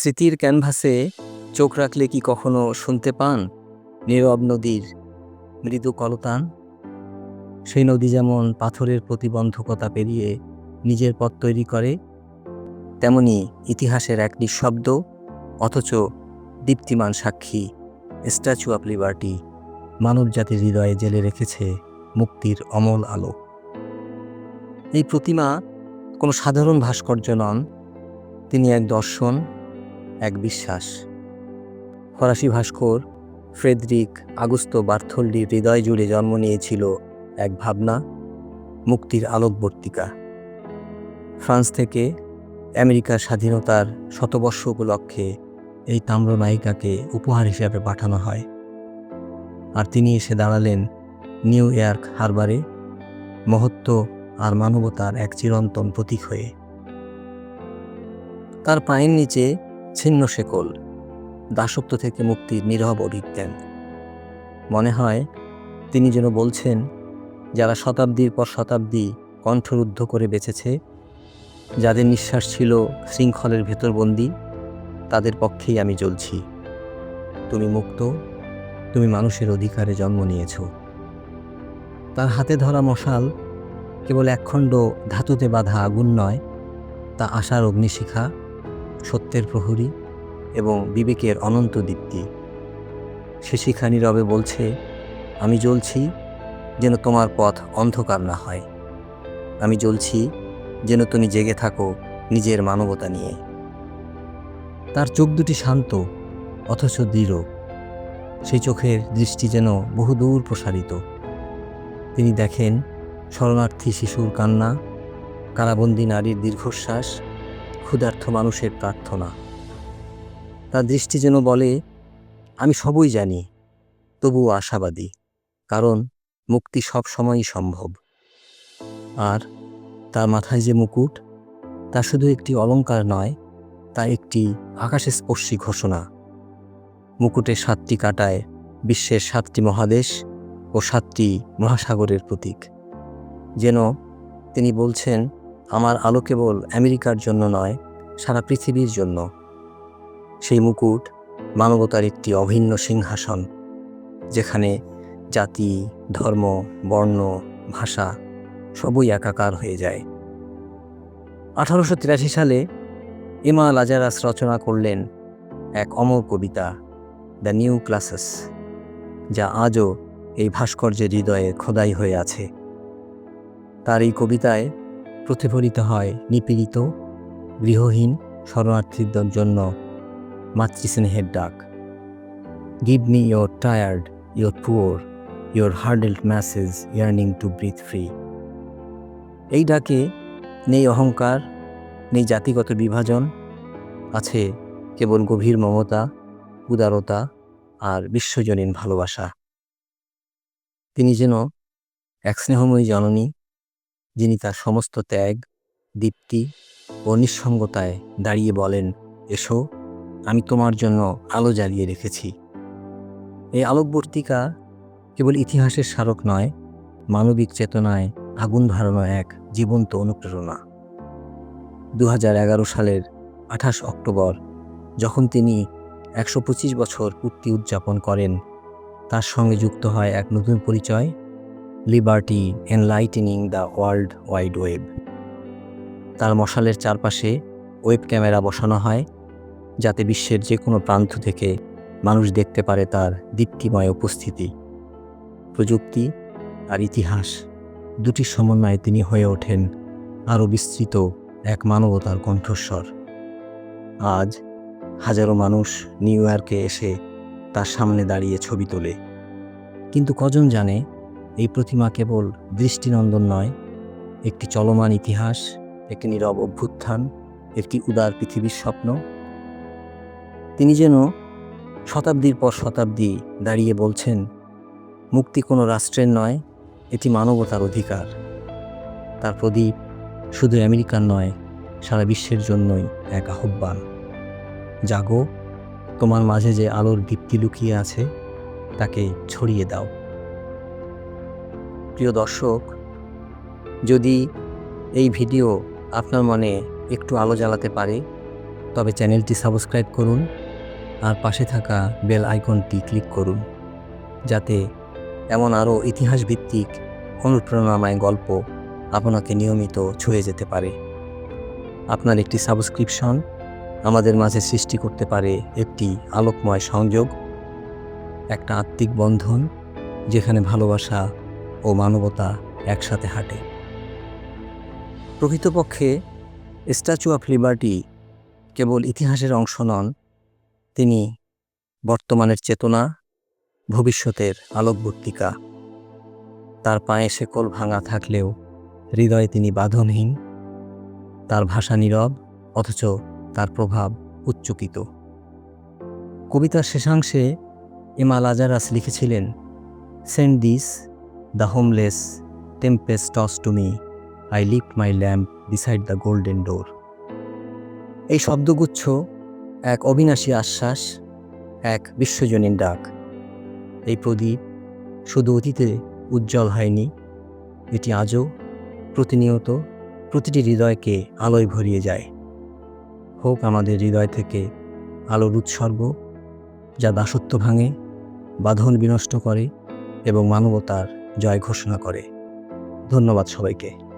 স্মৃতির ক্যানভাসে চোখ রাখলে কি কখনো শুনতে পান? নীরব নদীর মৃদু কলতান? সেই নদী যেমন পাথরের প্রতিবন্ধকতা পেরিয়ে নিজের পথ তৈরি করে, তেমনি ইতিহাসের এক নিঃশব্দ, অথচ দীপ্তিমান সাক্ষী স্ট্যাচু অফ লিবার্টি মানবজাতির হৃদয়ে জেলে রেখেছে মুক্তির অমল আলো। এই প্রতিমা কোনো সাধারণ ভাস্কর্য নন। তিনি এক দর্শন এক বিশ্বাস। ফরাসি ভাস্কর ফ্রেডরিক আগস্তো বার্থল্ডির হৃদয় জুড়ে জন্ম নিয়েছিল এক ভাবনা, মুক্তির আলোকবর্তিকা। ফ্রান্স থেকে আমেরিকার স্বাধীনতার শতবর্ষ উপলক্ষে এই তাম্র নায়িকাকে উপহার হিসাবে পাঠানো হয়। আর তিনি এসে দাঁড়ালেন নিউ ইয়র্ক হারবারে, মহত্ব আর মানবতার এক চিরন্তন প্রতীক হয়ে। তার পায়ের নিচে ছিন্ন শেকল, দাসত্ব থেকে মুক্তির নীরব অভিজ্ঞান। মনে হয়, তিনি যেন বলছেন, যারা শতাব্দীর পর শতাব্দী কণ্ঠরুদ্ধ করে বেঁচেছে, যাদের নিঃশ্বাস ছিল শৃঙ্খলের ভেতরবন্দি তাদের পক্ষেই আমি চলছি তুমি মুক্ত, তুমি মানুষের অধিকারে জন্ম নিয়েছ। তার হাতে ধরা মশাল কেবল একখণ্ড ধাতুতে বাঁধা আগুন নয়, তা আশার অগ্নিশিখা সত্যের প্রহরী এবং বিবেকের অনন্ত দীপ্তি। সে শিখা নীরবে বলছে, আমি জ্বলছি যেন তোমার পথ অন্ধকার না হয়। আমি জ্বলছি যেন তুমি জেগে থাকো নিজের মানবতা নিয়ে। তার চোখ দুটি শান্ত, অথচ দৃঢ়। সেই চোখের দৃষ্টি যেন বহুদূর প্রসারিত। তিনি দেখেন শরণার্থী শিশুর কান্না, কারাবন্দী নারীর দীর্ঘশ্বাস ক্ষুধার্থ মানুষের প্রার্থনা। তার দৃষ্টি যেন বলে, আমি সবই জানি, তবুও আশাবাদী, কারণ মুক্তি সব সময়ই সম্ভব। আর তার মাথায় যে মুকুট, তা শুধু একটি অলঙ্কার নয়, তা একটি আকাশে স্পর্শী ঘোষণা। মুকুটের সাতটি কাটায় বিশ্বের সাতটি মহাদেশ ও সাতটি মহাসাগরের প্রতীক। যেন তিনি বলছেন আমার আলো কেবল আমেরিকার জন্য নয়, সারা পৃথিবীর জন্য। সেই মুকুট মানবতার একটি অভিন্ন সিংহাসন, যেখানে জাতি, ধর্ম, বর্ণ, ভাষা সবই একাকার হয়ে যায়। আঠারোশো তিরাশি সালে এমা লাজারাস রচনা করলেন এক অমর কবিতা, দ্য নিউ ক্লাসেস যা আজও এই ভাস্কর্যের হৃদয়ে খোদাই হয়ে আছে। তার এই কবিতায় প্রতিফলিত হয়। নিপীড়িত, গৃহহীন শরণার্থীদের জন্য মাতৃস্নেহের ডাক। Give me your tired your poor your huddled masses yearning to breathe free এই ডাকে নেই অহংকার, নেই জাতিগত বিভাজন, আছে কেবল গভীর মমতা, উদারতা আর বিশ্বজনীন ভালোবাসা। তিনি যেন এক স্নেহময়ী জননী যিনি তার সমস্ত ত্যাগ, দীপ্তি ও নিঃসঙ্গতায় দাঁড়িয়ে বলেন, এসো, আমি তোমার জন্য আলো জ্বালিয়ে রেখেছি। এই আলোকবর্তিকা কেবল ইতিহাসের স্মারক নয়, মানবিক চেতনায় আগুন ধরানো এক জীবন্ত অনুপ্রেরণা। দু হাজার এগারো সালের আঠাশ অক্টোবর, যখন তিনি একশো পঁচিশ বছর পূর্তি উদযাপন করেন, তার সঙ্গে যুক্ত হয় এক নতুন পরিচয় liberty enlightening the world wide web তার মশালের চারপাশে ওয়েব ক্যামেরা বসানো হয়, যাতে বিশ্বের যে কোনো প্রান্ত থেকে মানুষ দেখতে পারে তার দীপ্তিময় উপস্থিতি। প্রযুক্তি আর ইতিহাস দুটি সমন্বয়ে তিনি হয়ে ওঠেন আরও বিস্তৃত এক মানবতার কণ্ঠস্বর। আজ হাজারো মানুষ নিউ ইয়র্কে এসে তার সামনে দাঁড়িয়ে ছবি তোলে। কিন্তু কজন জানে এই প্রতিমা কেবল দৃষ্টিনন্দন নয়, একটি চলমান ইতিহাস, একটি নীরব অভ্যুত্থান, একটি উদার পৃথিবীর স্বপ্ন। তিনি যেন শতাব্দীর পর শতাব্দী দাঁড়িয়ে বলছেন, মুক্তি কোনো রাষ্ট্রের নয়, এটি মানবতার অধিকার। তার প্রদীপ শুধু আমেরিকার নয়, সারা বিশ্বের জন্যই এক আহ্বান। জাগো, তোমার মাঝে যে আলোর দীপ্তি লুকিয়ে আছে, তাকে ছড়িয়ে দাও। প্রিয় দর্শক, যদি এই ভিডিও আপনার মনে একটু আলো জ্বালাতে পারে, তবে চ্যানেলটি সাবস্ক্রাইব করুন আর পাশে থাকা বেল আইকনটি ক্লিক করুন, যাতে এমন আরও ইতিহাস ভিত্তিক অনুপ্রেরণাময় গল্প আপনাকে নিয়মিত ছুঁয়ে যেতে পারে। আপনার একটি সাবস্ক্রিপশন আমাদের মাঝে সৃষ্টি করতে পারে একটি আলোকময় সংযোগ, একটা আত্মিক বন্ধন, যেখানে ভালোবাসা ও মানবতা একসাথে হাঁটে। প্রকৃতপক্ষে স্ট্যাচু অফ লিবার্টি কেবল ইতিহাসের অংশ নন, তিনি বর্তমানের চেতনা, ভবিষ্যতের আলোকবর্তিকা। তার পায়ে শেকল ভাঙা থাকলেও হৃদয়ে তিনি বাঁধনহীন, তার ভাষা নীরব, অথচ তার প্রভাব উচ্চকিত। কবিতার শেষাংশে এমা লাজারাস লিখেছিলেন send this the homeless tempest tossed to me I lift my lamp beside the golden door এই শব্দগুচ্ছ এক অবিনাশী আশ্বাস, এক বিশ্বজনীন ডাক। এই প্রদীপ শুধু অতীতে উজ্জ্বল হয়নি, এটি আজও প্রতিনিয়ত প্রতিটি হৃদয়কে আলোয় ভরিয়ে যায়। হোক আমাদের হৃদয় থেকে আলোর উৎসর্গ, যা দাসত্ব ভাঙে, বাঁধন বিনষ্ট করে এবং মানবতার জয় ঘোষণা করে। ধন্যবাদ সবাইকে।